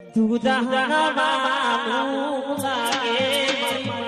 तू जहां मामू लागे मम्मा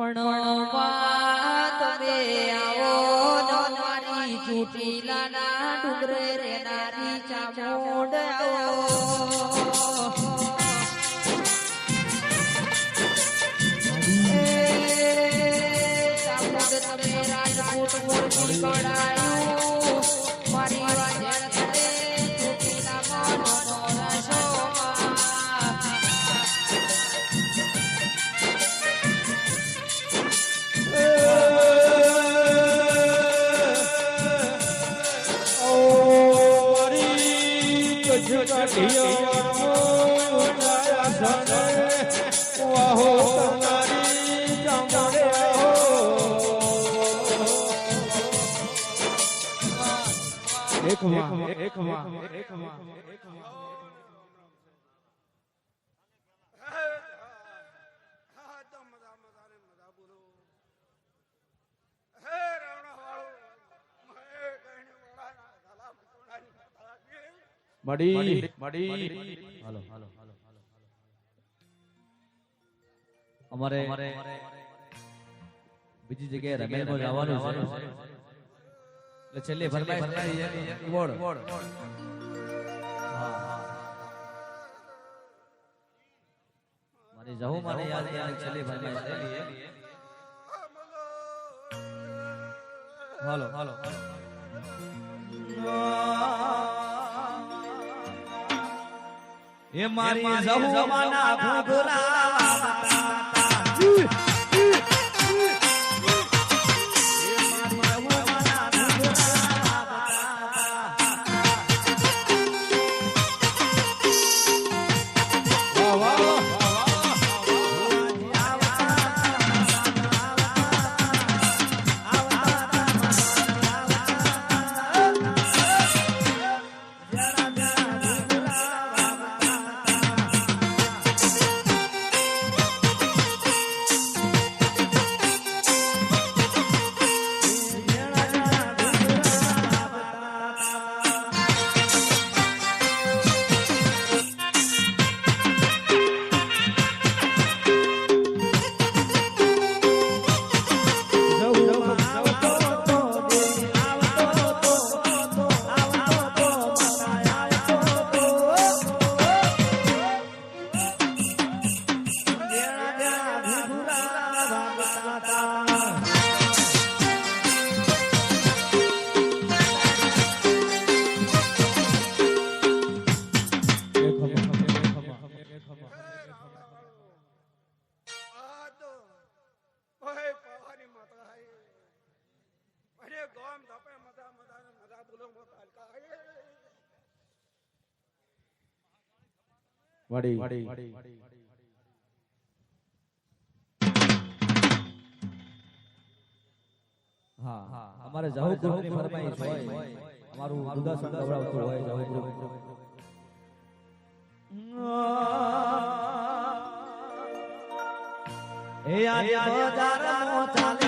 ભણવા તમે આવો ન મારી ડુંગરે રે નારી ચામુંડ આવો. એકમાં એકમાં એકમાં હા મડી મડી હાલો હાલો અમારે બીજી જગ્યાએ રમેલમાં જવાનું છે એટલે છેલ્લે ફરમાઈશ બોર્ડ મારે જવું મારે યાદ યાદ છેલ્લે ફરમાઈશ છે. હાલો હાલો એ મારી જવું માના અરે ધપે મધા મધા ને મજા બોલો હે વડી હા હા અમારે જહુ ગ્રુપની ફરમાઈશ હોય અમારું દુગાસન ગવડાવતું હોય જહુ ગ્રુપ એ આજે બજારમાં ચાલે